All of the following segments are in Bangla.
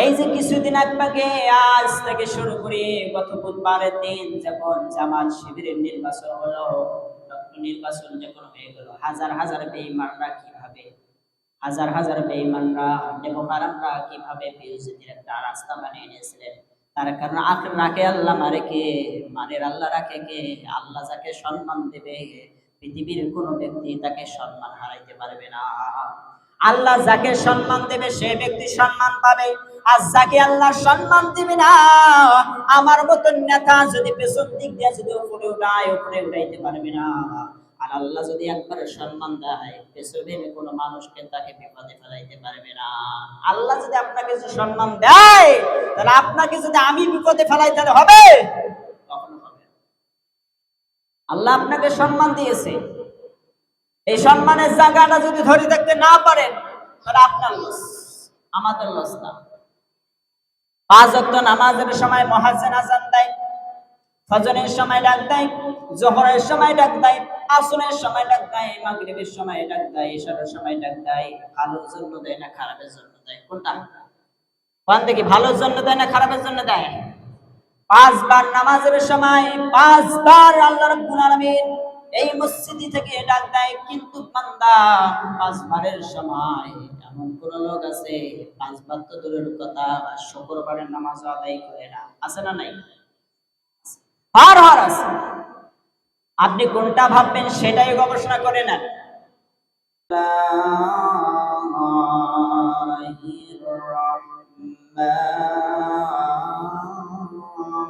এই যে কিছুদিন আগে, আজ থেকে শুরু করে গত বুধবারের দিন যখন জামাত শিবিরের নির্বাচন হলো নির্বাচন যখন হয়ে গেল, হাজার হাজার বেঈমানরা কীভাবে, হাজার হাজার বেঈমানরা নেবহারামরা কীভাবে বিরোধীদের একটা রাস্তা বানিয়ে নিয়েছিলেন? তার কারণ আখের রাখে আল্লাহ মারে কে মানের আল্লাহ রাখে কে, আল্লাহ যাকে সম্মান দেবে, পৃথিবীর কোনো ব্যক্তি তাকে সম্মান হারাইতে পারবে না। আল্লাহ যাকে সম্মান দেবে, সে ব্যক্তি সম্মান পাবে। আর আল্লাহ সম্মান দিবে না, আমার মতন নেতা যদি পেছন দিক দিয়ে যদি উপরে উঠায়, উপরে উঠাইতে পারবে না। আর আল্লাহ যদি একবার সম্মান দেয়, পেছনে কোনো মানুষকে তাকে বিপদে ফেলাইতে পারবে না। আল্লাহ যদি আপনাকে যদি সম্মান দেয়, তাহলে আপনাকে যদি আমি বিপদে ফেলাই, তাহলে হবে? কখনো হবে আল্লাহ আপনাকে সম্মান দিয়েছে। এই সম্মানের জায়গাটা যদি ধরে থাকতে না পারেন, তাহলে আপনার লস, আমাদের লস না। পাঁচ অক্ট নামাজের সময় মহাজেন আজান দেয়, ফজরের সময় ডাক দেয়, জোহরের সময় ডাক দেয় আসনের সময় ডাক দেয়, মাগরিবের সময় ডাক দেয় ইশারের সময় ডাক দেয়, ভালোর জন্য দেয় না, খারাপের জন্য দেয়, কোনটা? কোন দেখি, ভালোর জন্য দেয় না, খারাপের জন্য দেয়? পাঁচবার নামাজের সময় পাঁচবার আল্লাহ রাব্বুল আলামিন এই মসজিদি থেকে ডাক দেয়, কিন্তু বান্দা, পাঁচবারের সময় এমন কোন লোক আছে? পাঁচবার তো দূরের কথা শুক্রবারের নামাজ আদায় করে না। আছে না নাই? হার হার আছে। আপনি কোনটা ভাববেন সেটাই গবেষণা করে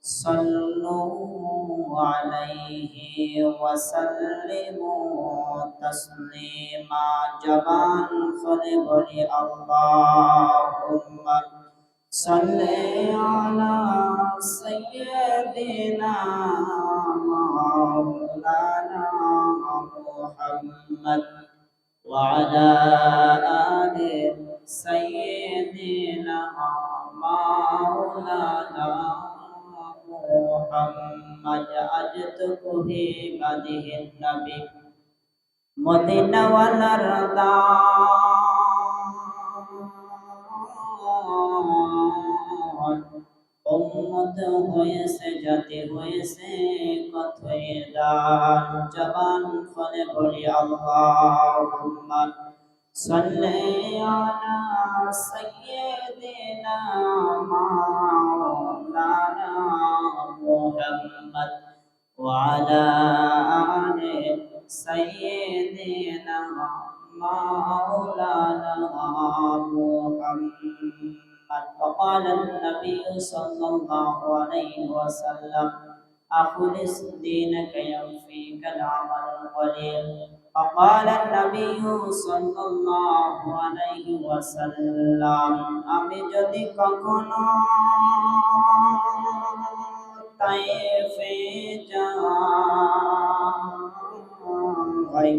صلوا عليه وسلموا تسليما جبان فلبري اللهم صل على سيدنا مولانا محمد وعلى آل سيدنا مولانا محمد أجتك في مده النبي مدينة والأرض উম্মত হয়েছে জাতি হয়েছে কথয়ে দান জবান ফলে বলি আল্লাহুম্মা সাল্লি আলা সাইয়্যিদিনা على محمد وعلى آل سيدنا مولانا محمد. وقال النبي صلى الله عليه وسلم أخلص دينك يوفيك العمل القليل. وقال النبي صلى الله عليه وسلم আমি যদি কখনো তাইফে যাই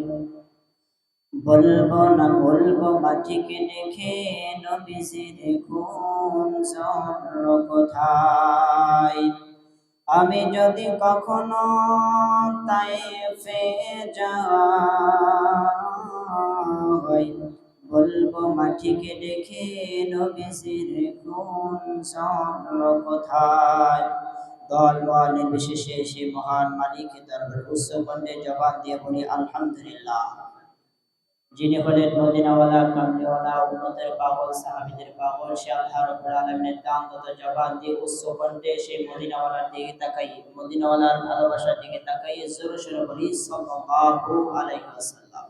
বলবো না বলবো মাটিকে দেখে নবীজি দেখুন চন্দ্র কোথায় আমি যদি কখনো তাই ফে যাই বলব মাটিকে দেখে নবীজি কোন চন্দ্র কোথায়? দল বিশেষে সে মহান দরবারে উচ্চ কণ্ঠে জবান দিয়ে বলি, আলহামদুলিল্লাহ। যিনি হলেন মদিনাওয়ালা কামলিওয়ালা উন্নতের পাগল, সাহাবিদের পাগল, সে আল্লাহ রব্বুল আলামিনের দান তথা জবান দিয়ে উচ্চ কণ্ঠে সেই মদিনাওয়ালার দিকে তাকাই মদিনাওয়ালার ভালোবাসার দিকে তাকাই জোরে সোরে বলি, সাল্লাল্লাহু আলাইহি ওয়াসাল্লাম।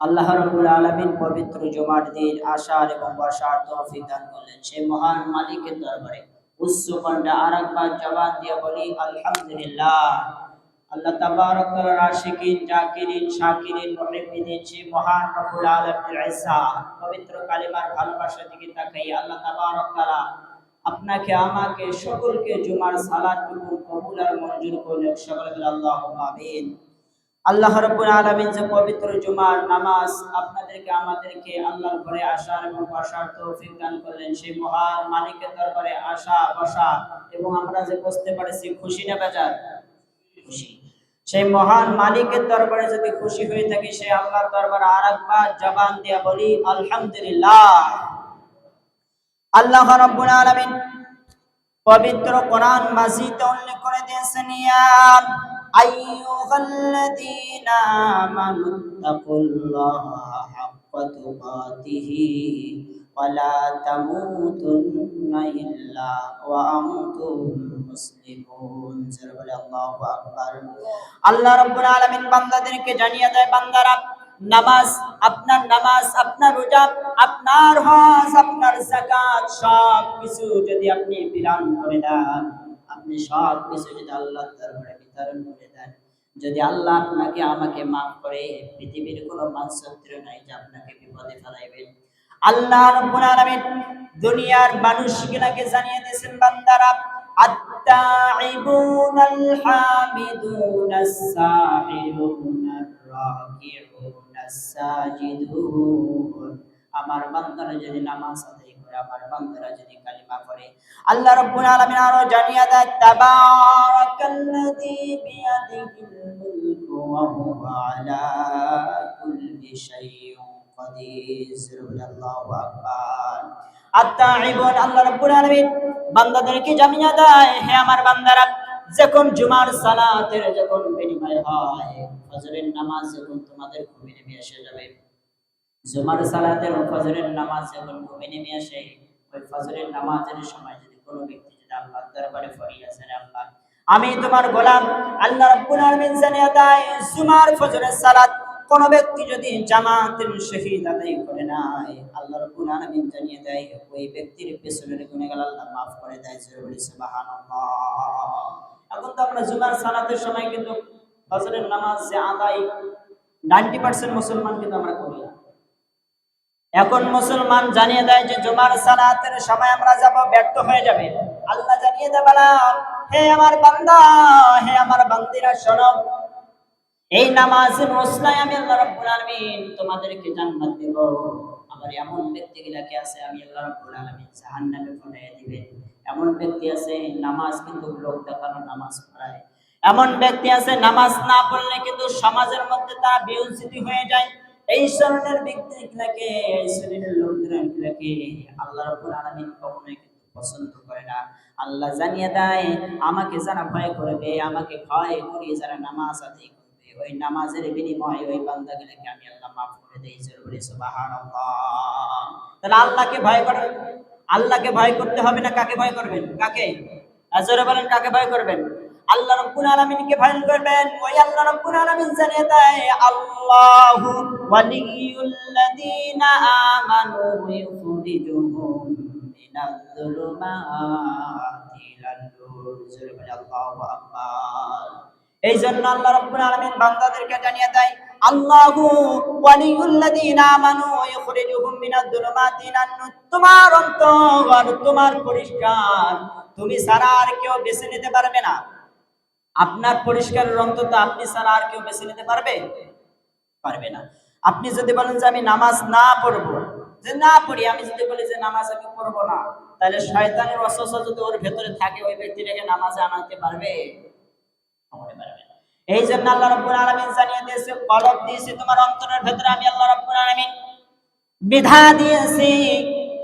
আল্লাহ রব্বুল আলামিন পবিত্র জুমার দিন আশার এবং বসার তৌফিক দান করলেন। সেই মহান মালিকের দরবারে উচ্চ কণ্ঠে আরেকবার জবান দিয়ে বলি, আলহামদুলিল্লাহ। আল্লাহ তাবারক তাআলার আশিকিন, জাকিরিন, শাকিরিন মুহিব্বিন সেই মহান রব্বুল আলামিনের ইসা পবিত্র কালিমার দিকে তাকাই আল্লাহ তাবারক তাআলা আপনাকে, আমাকে, সকলকে জুমার সালাতটুকু কবুল আর মঞ্জুর আমিন। আল্লাহ আলামিন যে পবিত্র জুমার নামাজ আপনাদেরকে, আমাদেরকে আল্লাহর ঘরে আসার এবং বসার তৌফিক দান করলেন। সেই মহান মালিকের দরবারে আসা, বসা এবং আমরা যে বসতে পারছি, খুশি না বেজার? খুশি। সেই মহান মালিকের দরবারে যদি খুশি হয়ে থাকি, সেই আল্লাহর দরবারে আর একবার জবান দিয়া বলি, আলহামদুলিল্লাহ। আল্লাহ রাব্বুল আলামিন পবিত্র কোরআন মাজিদে উল্লেখ করে দিয়েছেন, ইয়া আইয়ুহাল্লাযীনা আমানু, তাকুল্লাহা হাক্কা তুকাতিহি। তামুতুন্না ইল্লা ওয়া আনতুম মুসলিমুন আল্লাহু আকবার। আল্লাহ রাব্বুল আলামিন বান্দাদেরকে জানিয়ে দেয়, বান্দারা, নামাজ, আপনার নামাজ, আপনার রোজা, আপনার হজ, আপনার যাকাত সব কিছু যদি আপনি বিধান করে দেন, আপনি সব কিছু যদি আল্লাহর দরবারে বিতরণ করে দেন, যদি আল্লাহ আপনাকে আমাকে মাফ করে, পৃথিবীর কোনো মানসত্র নাই যে আপনাকে বিপদে ফেলাইবেন আল্লাহ রাব্বুল আলামিন দুনিয়ার মানুষগুলোকে জানিয়ে দিয়েছেন বান্দারা التائبون الحامدون السائلون الراكعون الساجدون আমার বান্দারা যদি নামাজ আদায় করে আমার বান্দারা যদি কালিমা পড়ে আল্লাহ রাব্বুল আলামিন আরো জানিয়ে দেয় তাবারাকাল্লাযী বিয়াদিহিল মুলকু ওয়া হুয়া আলা কুল্লি শাইইন আল্লাহু আল্লাহ বান্দাদেরকে জানিয়ে দেয়, হে আমার বান্দারা, যখন জুমার সালাতের যখন বিনিময় হয়, ফজরের নামাজ যখন তোমাদের ঘুমে নেমে যাবে, জুমার সালাতের ফজরের নামাজ যখন ঘুমে নেমে আসে, ওই ফজরের নামাজের সময় যদি কোনো ব্যক্তি যদি আল্লাহর দরবারে ফরিয়াদ করে আল্লাহ, আমি তোমার গোলাম আল্লাহ রাব্বুল আলামিন জানিয়ে দেয়, জুমার ফজরের সালাত কোন ব্যক্তি যদি জামাতের শহীদ আদায় করে নাই আল্লাহ রাব্বুল আলামিন জানিয়ে দেয়, ওই ব্যক্তির পেছনের গুনাহগার আল্লাহ maaf করে দেয়, জোরে বলি সুবহানাল্লাহ। এখন তো আমরা জুমার সালাতের সময় কিন্তু ফজরের নামাজ যে আদায় 90% মুসলমান কিন্তু আমরা করি এখন মুসলমান জানিয়ে দেয় যে জুমার সালাতের সময় আমরা যাব, ব্যর্থ হয়ে যাবে। আল্লাহ জানিয়ে দেয় বলা হে আমার বান্দা, হে আমার বান্দিরা, শোনো এই নামাজের রসনায় আমি আল্লাহ রাব্বুল আলামিন তোমাদেরকে জান্নাত দেব। আবার এমন ব্যক্তিগুলাকে আছে? আমি আল্লাহ রাব্বুল আলামিন জাহান্নামে পাঠিয়ে দিবেন। এমন ব্যক্তি আছে, নামাজ কিন্তু লোক দেখানো নামাজ পড়ায়। এমন ব্যক্তি আছে, নামাজ না পড়লে কিন্তু সমাজের মধ্যে তারা বিউজিতি হয়ে যায়। এই ধরনের ব্যক্তিগুলাকে এই শ্রেণির লোকদেরকে আল্লাহ রাব্বুল আলামিন কখনোই কিন্তু পছন্দ করে না। আল্লাহ জানিয়ে দেয়, আমাকে যারা ভয় করবে, আমাকে ভয় করিয়ে যারা নামাজ আদায় ওই নামাজের বিনিময়ে ওই বান্দাগুলোকে আমি আল্লাহ মাফ করে দেই জরুরি তাহলে আল্লাহকে ভয় করেন আল্লাহকে ভয় করতে হবে না কাকে ভয় করবেন? কাকে? বলেন, কাকে ভয় করবেন? আল্লাহ রাব্বুল আলামিনকে ভয় করবেন। ওই আল্লাহ রাব্বুল আলামিন জানিয়ে দেয় আল্লাহু ওয়ালিয়ুল্লাযীনা আমানু ইউখরিজুহুম মিনাল যুলুমাতি ইলান নূর। জোরে বলে আল্লাহু আকবার। এই জন্য আল্লাহ রাব্বুল আলামিন বান্দাদেরকে জানিয়ে দেয়, আল্লাহু ওয়ালিউল্লাযীনা আমানু ইখরিজুহুম মিনাদ যুলুমাতি ইলান তোমার অন্তর তোমার পরিষ্কার, তুমি ছাড়া আর কেউ বেছে নিতে পারবে না। আপনার পরিষ্কারের অন্তত আপনি ছাড়া আর কেউ বেছে নিতে পারবে? পারবে না। আপনি যদি বলেন যে আমি নামাজ না পড়ব, যে না পড়ি, আমি যদি বলি যে নামাজ আমি পড়ব না, তাহলে শয়তানের অস্বস্ব যদি ওর ভেতরে থাকে, ওই ব্যক্তিটাকে নামাজে আনাতে পারবে? এই জন্য আল্লাহ রাব্বুল আলামিন জানিয়ে দিয়েছে, কলব তোমার অন্তরের আমি আল্লাহ রাব্বুল আলামিন বিধা দিয়েছি,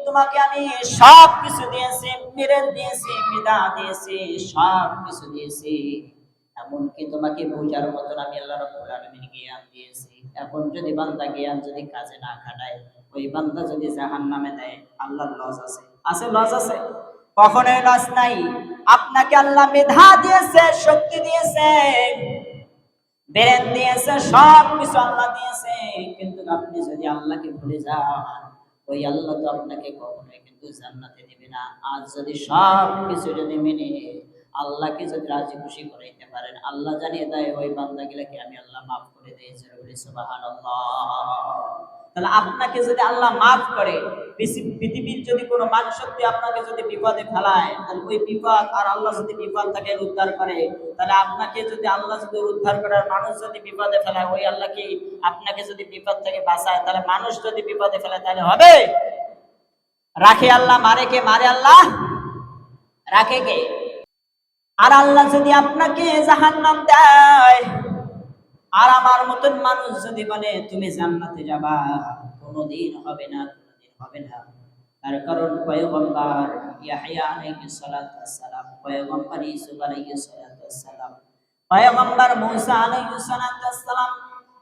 তোমাকে আমি সব কিছু দিয়েছি মিরেন দিয়েছি, বিধা দিয়েছি সব কিছু দিয়েছি। এমনকি তোমাকে বোঝার মতন আমি আল্লাহ রাব্বুল আলামিন জ্ঞান দিয়েছি। এখন যদি বান্দা জ্ঞান যদি কাজে না খাটায়, ওই বান্দা যদি জাহান্নামে দেয়, আল্লাহর লজ আছে। আছে লস আছে? কখনোই লস নাই। আপনাকে আল্লাহ মেধা দিয়েছে, শক্তি দিয়েছে। আল্লাহ আপনি যদি সব কিছু যদি রাজি খুশি পারেন, আল্লাহ জানিয়ে দেয়, ওই বান্দাগুলাকে আমি আল্লাহ মাফ করে দিয়েছি সুবহানাল্লাহ। তাহলে আপনাকে যদি আল্লাহ মাফ করে পৃথিবীর যদি কোনো মানুষ সত্যি আপনাকে যদি বিপদে ফেলায়, তাহলে ওই বিপদ আর আল্লাহ যদি বিপদ তাকে উদ্ধার করে, তাহলে আপনাকে যদি আল্লাহ যদি উদ্ধার করে মানুষ যদি বিপদে ফেলায়, ওই আল্লাহ কি আপনাকে যদি বিপদ থেকে বাঁচায়, তাহলে মানুষ যদি বিপদে ফেলায়, তাহলে হবে? রাখে আল্লাহ মারে কে? মারে আল্লাহ? রাখে কে? আর আল্লাহ যদি আপনাকে জাহান্নাম দেয় আর আমার মতন মানুষ যদি বলে, তুমি জান্নাতে যাবা কোনোদিন হবে না, কোনোদিন হবে না। তার কারণ পয়গম্বর ইয়াহইয়া আলাইহিস সালাতু পয়গম্বর ইউসুফ আলাইহিস সালাতু পয়গম্বর মূসা আলাইহিস সালাতু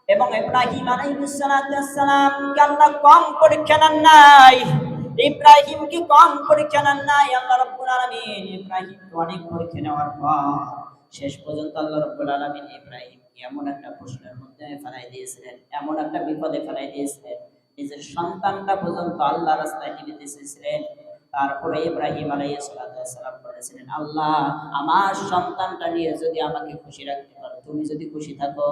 এবং ইব্রাহিম আলাইহিস সালাতু ওয়াসসালাম কে কম পরীক্ষা নেন নাই? ইব্রাহিম কি কম পরীক্ষা নেন নাই? আল্লাহ রাব্বুল আলামিন অনেক পরীক্ষা নেওয়ার পর শেষ পর্যন্ত আল্লাহ রাব্বুল আলামিন ইব্রাহিম এমন একটা প্রশ্নের মধ্যে ফেলাই দিয়েছিলেন, এমন একটা বিপদে ফেলাই দিয়েছিলেন। নিজের সন্তানটা পর্যন্ত আল্লাহ রাস্তায় টিভি চেয়েছিলেন তারপরে ইব্রাহিম আলাইসালাম সালাম বলেছিলেন, আল্লাহ, আমার সন্তানটা নিয়ে যদি আমাকে খুশি রাখতে তুমি যদি খুশি থাকো,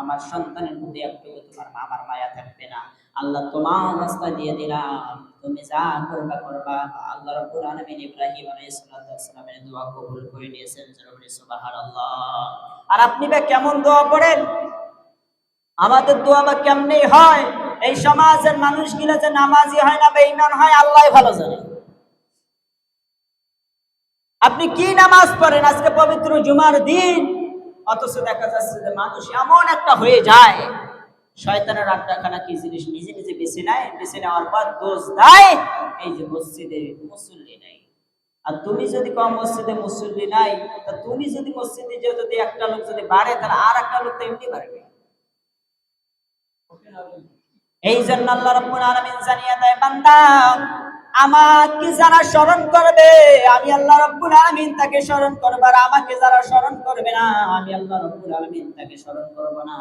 আমার সন্তানের প্রতি একটু তোমার আমার মায়া থাকবে না। আল্লাহ তোমার রাস্তা দিয়ে দিলাম। তুমি যা করবা করবা। আল্লাহ রাব্বুল ইব্রাহিম দোয়া কবুল করে নিয়েছেন সুবহানাল্লাহ। আর আপনি বা কেমন দোয়া পড়েন? আমাদের দোয়া বা কেমনি হয়? এই সমাজের মানুষগুলো যে নামাজি হয় না, বেঈমান হয় আল্লাহ ভালো জানে। আপনি কি নামাজ পড়েন? আজকে পবিত্র জুমার দিন। অথচ দেখা যাচ্ছে যে মানুষ এমন একটা হয়ে যায়, শয়তানের আড্ডাখানা কি জিনিস নিজে নিজে বেছে নেয়? বেছে নেওয়ার পর দোষ দেয়? এই যে মসজিদে মুসল্লি নাই। আর তুমি যদি কম মসজিদে মুসল্লি নাই, তা তুমি যদি মসজিদে যে যদি একটা লোক যদি বাড়ে, তাহলে আর একটা লোক তো এমনি বাড়বে। এই জন্য আল্লাহ রাব্বুল আলামিন জানিয়ে দেয়, বান্দা আমাকে যারা স্মরণ করবে, আমি আল্লাহ রাব্বুল আলামিন তাকে স্মরণ করব আর আমাকে যারা স্মরণ করবে না, আমি আল্লাহ রাব্বুল আলামিন তাকে স্মরণ করব না।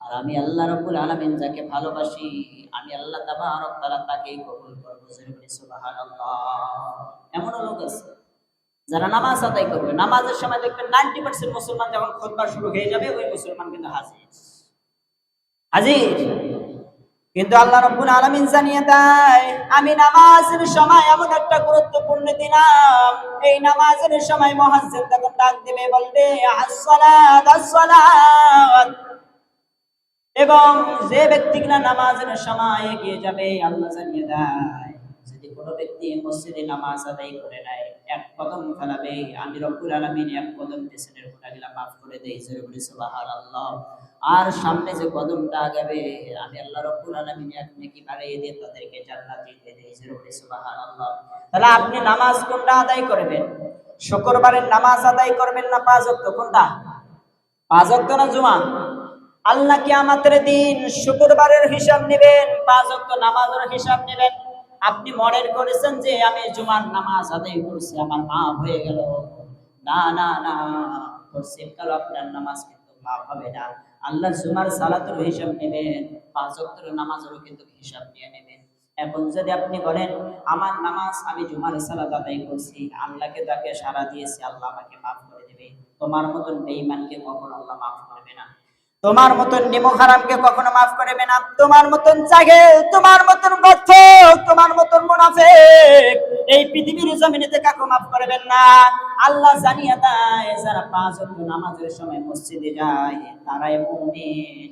আর আমি আল্লাহ রাব্বুল আলামিন যাকে ভালোবাসি, আমি আল্লাহ তাবারক তাআলা তাকেই কবুল করব সুবহানাল্লাহ। এমন লোক আছে, যারা নামাজ আদায় করবে। নামাজের সময় দেখবেন নাইনটি পার্সেন্ট মুসলমান যখন খুতবা শুরু হয়ে যাবে, ওই মুসলমান কিন্তু হাজির। হাজির। কিন্তু আল্লাহ রব্বুল আলামিন জানিয়ে দেয়, আমি নামাজের সময় এমন একটা গুরুত্বপূর্ণ দিলাম। এই নামাজের সময় মুয়াজ্জিন তখন ডাক দিবে, বলবে, আসসালাত আসসালাত। এবং যে ব্যক্তি কিনা নামাজের সময় এগিয়ে যাবে, আল্লাহ জানিয়ে দেয়, যদি কোনো ব্যক্তি মসজিদে নামাজ আদায় করে নেয়, এক কদম ফেলাবে। আমি রব্বুল আলামিন এক কদম পেছনের গুনাহগুলা মাফ করে দেই। জোরে বলি, সুবহানাল্লাহ। আর সামনে যে কদমটা আগাবে, আমি আল্লাহ রব্বুল আলামিন এক নেকি বাড়িয়ে দিয়ে তাদেরকে জান্নাত দিয়ে বলি সুবহানাল্লাহ। তাহলে আপনি নামাজ কোনটা আদায় করবেন? শুক্রবারের নামাজ আদায় করবেন না পাঁচ ওয়াক্ত? কোনটা? পাঁচ ওয়াক্ত না জুমা? আল্লাহ কি আমাদের দিন শুক্রবারের হিসাব নেবেন, পাঁচ ওয়াক্ত নামাজের হিসাব নেবেন। আপনি মনে করেছেন যে আমি জুমার নামাজ আদায় করছি, আমার মা হয়ে গেল। না না না আপনার নামাজ কিন্তু মাফ হবে না। আল্লাহ জুমার সালাতের হিসাব নেবেন, পাঁচ অক্টর নামাজেরও কিন্তু হিসাব নিয়ে নেবেন। এখন যদি আপনি বলেন, আমার নামাজ আমি জুমার সালাত আদায় করছি, আল্লাহকে তাকে সারা দিয়েছি, আল্লাহ আমাকে মাফ করে দেবে। তোমার মতন বেঈমানকে কখন আল্লাহ মাফ করবে না। তোমার মতন নিমক হারামকে কখনো মাফ করবে না। তোমার মতন জাগে তোমার মতন গর্থ তোমার মতন মুনাফিক, এই পৃথিবীর জমিনেতে কাকু মাফ করবেন না। আল্লাহ জানিয়ে দেয়, যারা পাঁচ ওয়াক্ত নামাজের সময় মসজিদে যায়, তারাই মুমিন।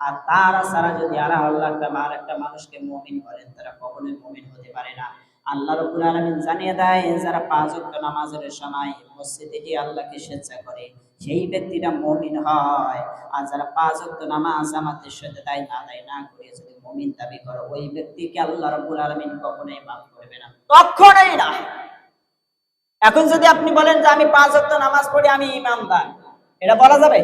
আর তারা ছাড়া যদি আর আল্লাহ আর একটা মানুষকে মুমিন করেন তারা কখনোই মুমিন হতে পারে না। আল্লাহ রব্বুল আলামিন জানিয়ে দেয়, যারা পাঁচ ওয়াক্ত নামাজের সময় মসজিদে গিয়ে আল্লাহকে স্বেচ্ছা করে। সেই ব্যক্তিটা মুমিন হয়। আর যারা পাঁচ ওয়াক্ত নামাজ আমাদের সাথে দায় না দায় না করে যদি মুমিন দাবি করে, ওই ব্যক্তিকে আল্লাহ রব্বুল আলামিন কখনোই মাফ করবে না। কখনোই না। এখন যদি আপনি বলেন যে আমি পাঁচ ওয়াক্ত নামাজ পড়ি, আমি ইমামদার এটা বলা যাবে?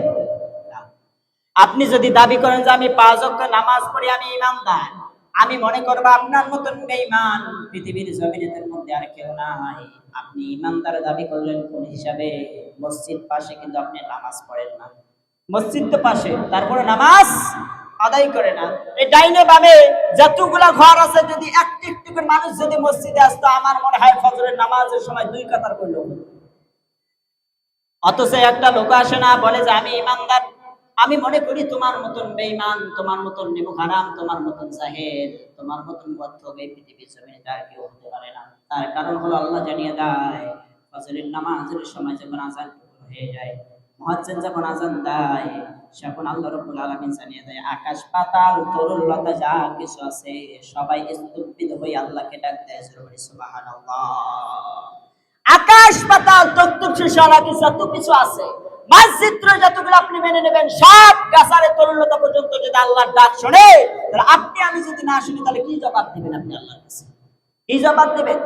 আপনি যদি দাবি করেন যে আমি পাঁচ ওয়াক্ত নামাজ পড়ি, আমি ইমামদার আমি মনে করব আপনার মতন বেঈমান। পৃথিবীর জমিনের মধ্যে আর কেউ নাই। আপনি ইমানদার দাবি করলেন কোন হিসাবে? মসজিদ পাশে কিন্তু আপনি নামাজ পড়েন না। মসজিদ তো পাশে, তারপরে নামাজ আদায় করে না। এই ডাইনে বামে যতগুলা ঘর আছে, যদি একটু একটু করে মানুষ যদি মসজিদে আসতো, আমার মনে হয় ফজরের নামাজের সময় দুই কাতার করল। অথচ একটা লোক আসে না, বলে যে আমি ইমানদার আমি মনে করি তোমার মতন বেঈমান, তোমার মতন নেমু হারাম তোমার মতন জাহেদ তোমার মতন গর্থক এই পৃথিবীর জমিনে তার কেউ হতে পারে না। তার কারণ হলো আল্লাহ জানিয়ে দেয়, ফজরের নামাজের সময় যখন আজান হয়ে যায় মুয়াজ্জিন যখন আজান দেয় যখন আল্লাহ রাব্বুল আলামিন জানিয়ে দেয়, আকাশ, পাতাল, তরুণ, লতা যা কিছু আছে, সবাই স্তব্ধ হয়ে আল্লাহকে ডাক দেয় সুবহানাল্লাহ। আকাশ, পাতাল তত্ত্ব সারা কিছু, এত কিছু আছে। মানচিত্র যতগুলো আপনি মেনে নেবেন, সব গাছারে তরুণতা পর্যন্ত যদি আল্লাহর ডাক শোনে, তাহলে আপনি আমি যদি না শুনি, তাহলে কি জবাব দিবেন আপনি আল্লাহর কাছে? কি জবাব দিবেন?